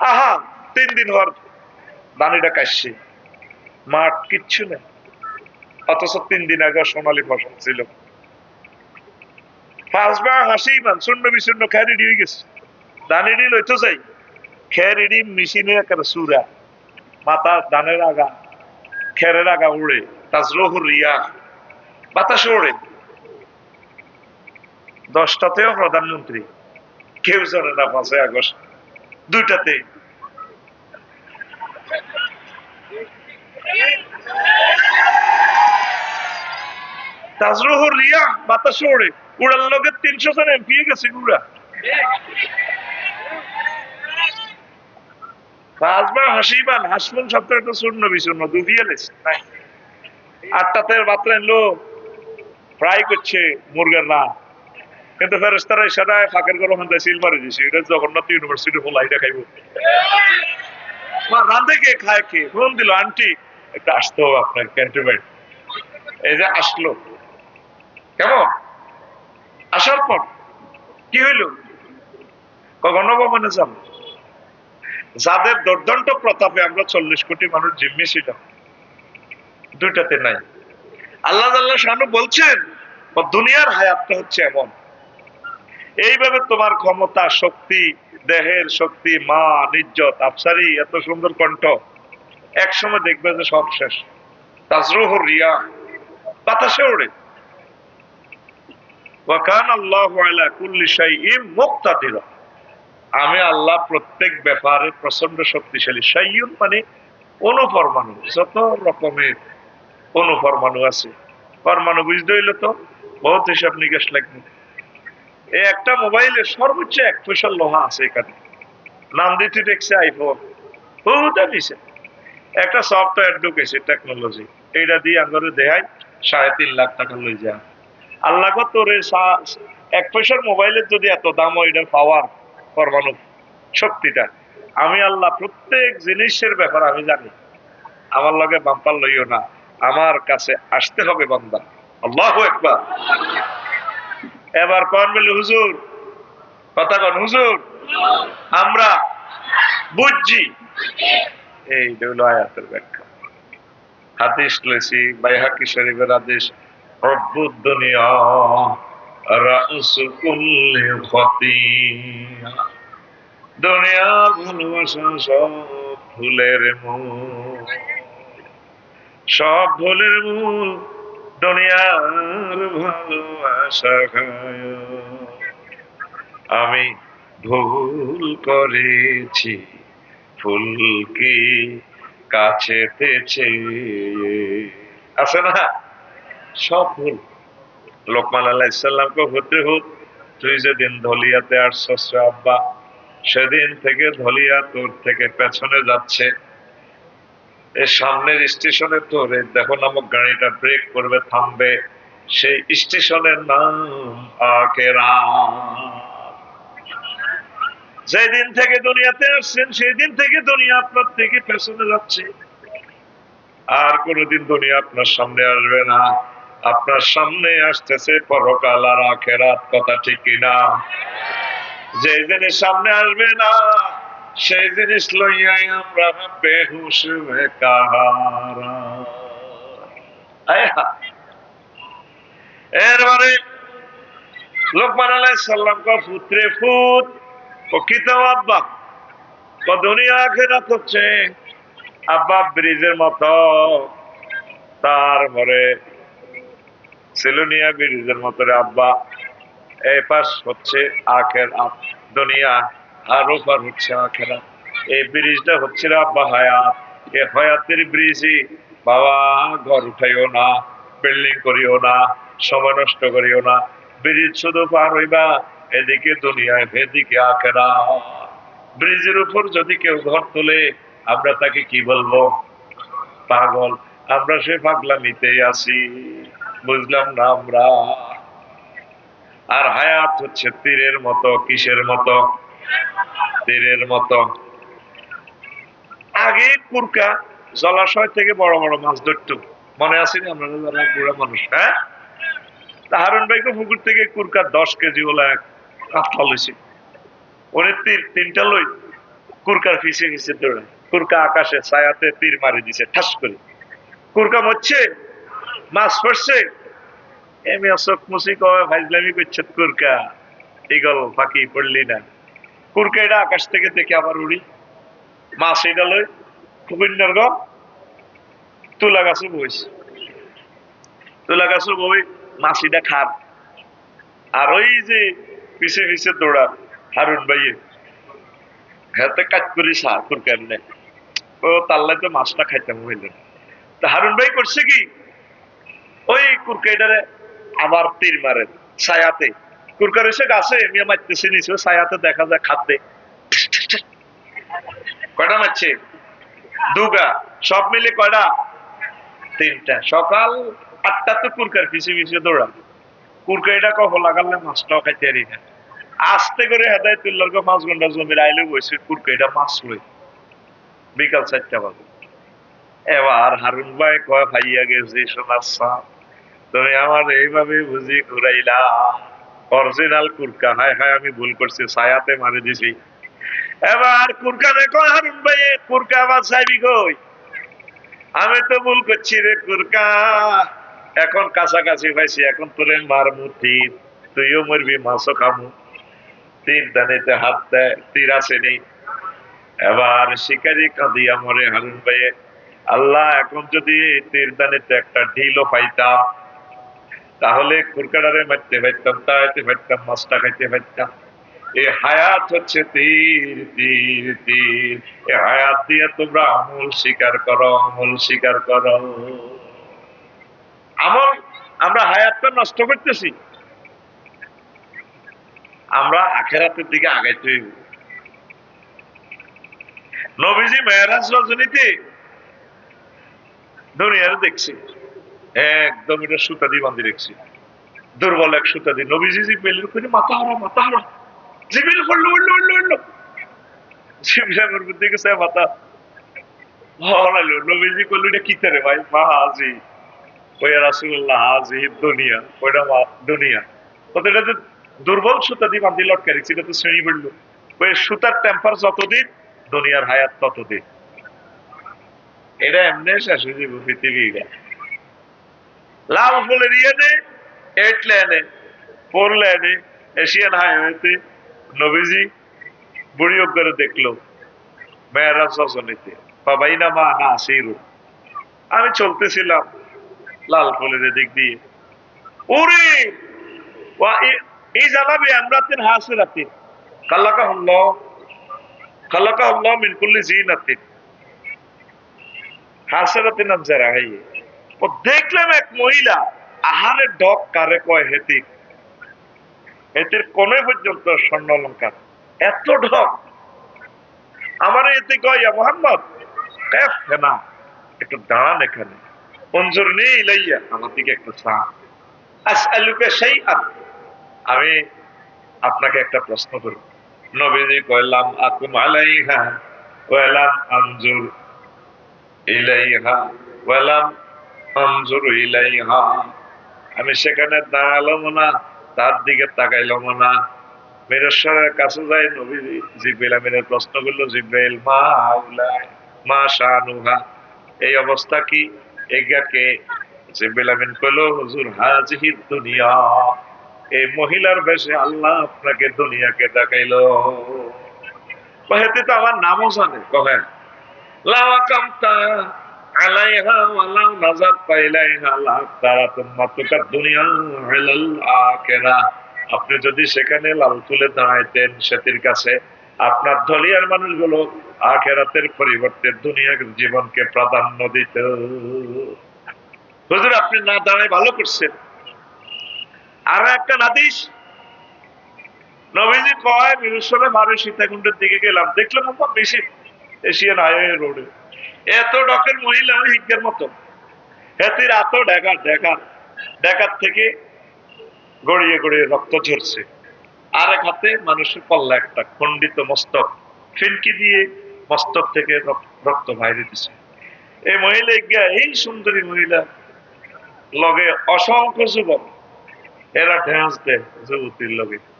আহা, তিন দিন হওয়ার দানিটা কাশছে। মাঠ কিচ্ছু নেই। অথচ তিন দিন আগে সোনালী ফসল ছিল। দানের আগা আগা উড়ে। বাতাসে দশটাতেও প্রধানমন্ত্রী, কেউ জানে না পাঁচই আগস্ট। দুইটাতে। তাজরহুর রিয়া বাতাসে ওড়ে। তিনশো জন গেছে হাসিবান সপ্তাহে শূন্য বিশূন্য আটটাতে বাতরা এনলো ফ্রাই করছে মুরগের না কিন্তু ফেরেস্তারা ফাঁকের গরম সিল দিছে। এটা ইউনিভার্সিটি এটা খাইব মা রান্ধে কে? খায় কে? দিল, আন্টি। আসতে হবে আপনার ক্যান্টিনমেন্ট। এই যে আসলো। কেমন? আসার পর কি হইল? গণভবনে যাব যাদের দুর্দণ্ড প্রতাপে আমরা চল্লিশ কোটি মানুষ জিম্মে ছিলাম দুইটাতে নাই। আল্লাহ আল্লাহ শানু বলছেন, দুনিয়ার হায়াতটা হচ্ছে এমন। এইভাবে তোমার ক্ষমতা, শক্তি, দেহের শক্তি মা নিজ্জত আফসারি এত সুন্দর কণ্ঠ, একসময় দেখবে যে সব শেষ। তাজরুহ রিয়া, বাতাসে ওড়ে। আমি আল্লাহ প্রত্যেক ব্যাপারে প্রচণ্ড শক্তিশালী। সাইয়ুন মানে অনুপরমাণু, যত রকমের অনুপরমাণু আছে। পরমাণু বুঝতে হইলে তো বহুত হিসাব নিকাশ লাগবে। একটা মোবাইলে সর্বোচ্চ এক পয়সার লোহা আছে এখানে। নাম দিতে দেখছে আইফোন বহুত নিছে। একটা সফটওয়্যার ঢুকেছে টেকনোলজি এইটা দিয়ে আঙ্গরে দেখাই, সাড়ে তিন লাখ টাকা লই যায় আল্লাহ তোরে এক পয়সার মোবাইলের যদি এত দাম হয় এটার পাওয়ার পরমাণু শক্তিটা। আমি আল্লাহ প্রত্যেক জিনিসের ব্যাপার আমি জানি। আমার লগে বাম্পার লইও না। আমার কাছে আসতে হবে বান্দা আল্লাহ একবার এবার কন বলি, হুজুর? কথা কন, হুজুর? আমরা বুঝছি। এই হলো আয়াতের ব্যাখ্যা। হাদিস বাইহাকি শরীফের আদেশ দুনিয়া সব ভুলের সব ফুলের মূল। দুনিয়ার ভালোবাসা খায় আমি ভুল করেছি, ফুলকে কাছে আছে না? সব ভুল। লোকমান আল্লাহ ইসাল্লামকে হতে হোক, তুই যেদিন ধলিয়াতে আসছস আব্বা, সেদিন থেকে ধলিয়া তোর থেকে পেছনে যাচ্ছে। সামনের স্টেশনে এই দেখো নামক গাড়িটা ব্রেক করবে, থামবে। সেই স্টেশনের নাম আখেরা যেই দিন থেকে দুনিয়াতে আসছেন সেই দিন থেকে দুনিয়া আপনার থেকে পেছনে যাচ্ছে। আর কোনোদিন দুনিয়া আপনার সামনে আসবে না। আপনার সামনে আসতেছে পরকাল আর আখেরাত, কথা ঠিক কিনা? যে জিনিস সামনে আসবে না সেই জিনিস লইয়াই আমরা বেহুশ লোকমান ফুত প্রকৃত আব্বা দুনিয়া হচ্ছে। আব্বা ব্রিজের মতো তারপরে সেলুনিয়া ব্রিজের মতো আব্বা। এই পাশ হচ্ছে আখের দুনিয়া। আর ওপার হচ্ছে আখেরা এই ব্রিজটা হচ্ছে আব্বা হায়াত। এ হায়াতের ব্রিজই, বাবা, ঘর উঠাইও না বিল্ডিং করিও না সময় নষ্ট করিও না। ব্রিজ শুধু পার হইবা এদিকে দুনিয়ায়, এদিকে আখেরা ব্রিজের উপর যদি কেউ ঘর তোলে, আমরা তাকে কি বলব? পাগল। আমরা সে পাগলামিতেই আছি, বুঝলাম না আমরা। আর হায়াত হচ্ছে তীরের মতো, কিসের মতো? তীরের মতো। আগে কুরকা জলাশয় থেকে বড় বড় মাছ ধরতো। মনে আছে না আমরা যারা বুড়া মানুষ হ্যাঁ? হারুন ভাইকে পুকুর থেকে কুরকা দশ কেজি ওলা এক কাতলা লইছে উনি তীর, তিনটা লই কুরকার ফিসে ফিসে দৌড়ায় কুরকা আকাশে ছায়াতে তীর মারি দিছে, ঠাস করে। কুরকা মরছে, মাছ পড়ছে এমনি অশোক মুসি কয়, ভাইজলামি করছে কুরকা। ইগল ফাঁকি পড়লি না। কুরকা আকাশ থেকে দেখে আবার উড়ি। মাছ এটা লই কুকুন্যার গম তুলা গাছে বইছে তুলা গাছে বই মাছিটা খার আর ওই যে পিছে পিছে দৌড়া হারুন ভাইয়ে। হাতে কাজ করি সার কুরকার নেই ও তাল্লাই তো মাছটা খাইতাম হইল। তা হারুন ভাই করছে কি? ওই কুরকাইটারে আবার তীর মারে ছায়াতে। কুরকার এসে গাছে মিয়া মারতেছে নিচে ছায়াতে দেখা যায় খাদ্যে। কয়টা মারছে? দুগা সব মিলে কয়টা? তিনটা। সকাল আটটা তো কুরকার পিছিয়ে পিছিয়ে দৌড়া কুরকাইটা কখন লাগালে মাছটাও খাইতে পারি না। আস্তে করে হেদায় তুল্লার পাঁচ ঘণ্টা জমির আইলে বসে কুরকাইটা মাছ লই। বিকাল চারটা বাজে। এবার হারুন ভাই কয়, ভাইয়া গেছি সোনার সাপ। তুমি আমার এইভাবে বুঝি ঘুরাইলা। অরিজিনাল কুরকা। হায় হায়, আমি ভুল করছি, ছায়াতে মারি দিছি। এবার কুরকা দেখো, হারুন ভাই কুরকা আবার চাইবি কই? আমি তো ভুল করছি রে কুরকা। এখন কাছাকাছি পাইছি, এখন তোরে মার মুঠি তুইও মরবি, মাছও খামু। তীর দানিতে হাত দেয়, তীর আসেনি এবার শিকারি কাঁদিয়া মরে হারুন ভাইয়ে। আল্লাহ, এখন যদি তীর দানিতে একটা ঢিলও পাইতাম তাহলে কুরকাডারে মারতে পারতাম তাইতে পারতাম মাছটা খাইতে পারতাম এই হায়াত হচ্ছে তীর তীর তীর। এই হায়াত দিয়ে তোমরা আমল স্বীকার করো, আমল স্বীকার করো। আমল, আমরা হায়াতটা নষ্ট করতেছি। আমরা আখেরাতের দিকে আগাইতে হইব। নবীজি মেহরাজ রজনীতে দুনিয়ার দেখছি। একদম এটা সুতা দিয়ে বান্ধি রেখছি। দুর্বল এক সুতা দিয়ে। নবীজি জিবেলের করে মাথা হারা মাথা হারা জিবিল উঠল উঠল উঠল উঠল বুদ্ধি গেছে মাথা নবীজি করল এটা ভাই? মা, হাজি। রাসুল্লাহ হাজি, দুনিয়া। ওইটা দুনিয়া। তো এটা যে দুর্বল সুতা দিয়ে বান্ধি লটকে রেখছি, এটা তো শ্রেণি বেড়লো ওই সুতার টেম্পার যতদিন, দুনিয়ার হায়াত ততদিন। এটা এমনি শেষ হয়ে যাবে পৃথিবীটা। লাভ ফুলের ইয়ে নে এইট লেনে ফোর লেনে এশিয়ান হাইওয়েতে নবীজি বুড়ি করে দেখল, মেয়েরা সজনীতে, বাবাই না মা, না আসিরু আমি চলতেছিলাম লাল ফুলের দিক দিয়ে। এ- এই জানাবে আমরাতেন হাসিরাতিন কাল্লাকা হল্ল কাল্লাকা হল্ল মিন কুল্লি জিনাতিন হাসিরাতিন আমজারা হাইয়ে। দেখলাম এক মহিলা আহারের ডক কারে কয় হেতির হেতির কোনে পর্যন্ত স্বর্ণ অলঙ্কার? এত ঢক আমার এতে কয় মোহাম্মদ না, একটু দাঁড়ান এখানে। অঞ্জুর নেই, লাইয়া, আমার দিকে একটু চা আসআলুকা শাইআন। আমি আপনাকে একটা প্রশ্ন করব নবীজি কইলাম আকুম আলাইহা ওয়ালাম আনজুর ইলাইহা ইলাইহা আমি সেখানে দাঁড়ালাম না, তার দিকে তাকাইলাম না। মেরেশ্বরের কাছে যাই নবী জিব্রাইল আমিনের প্রশ্ন করল, জিব্রাইল, মা মা এই অবস্থা কি? এগাকে আমিন কইলো, হুজুর দুনিয়া। এই মহিলার বেশে আল্লাহ আপনাকে দুনিয়াকে দেখাইলো। কহেতে তো আমার নামও জানে, কহে লাওয়াকামতা আপনি যদি সেখানে লাল তুলে দাঁড়াইতেন সেটির কাছে, আপনার দলিয়ার মানুষগুলো আখেরাতের পরিবর্তে দুনিয়ার জীবনকে প্রাধান্য দিত। হুজুর, আপনি না দাঁড়ায় ভালো করছেন। আর একটা নাদিস নবীজি কয় মিরসরে মারে সীতাকুণ্ডের দিকে গেলাম। দেখলাম বেশি এশিয়ান হাইওয়ে রোডে। এত ডকের মহিলা হিজ্ঞের মতো হেতির এত ডেকার ডেকার। ডেকার থেকে গড়িয়ে গড়িয়ে রক্ত ঝরছে। আর এক হাতে মানুষের পাল্লা একটা খণ্ডিত মস্তক। ফিনকি দিয়ে মস্তক থেকে রক- রক্ত বাইরে দিছে। এই মহিলা গিয়া এই সুন্দরী মহিলা লগে অসংখ্য যুবক। এরা ঢেঁস দেয় যুবতীর লগে।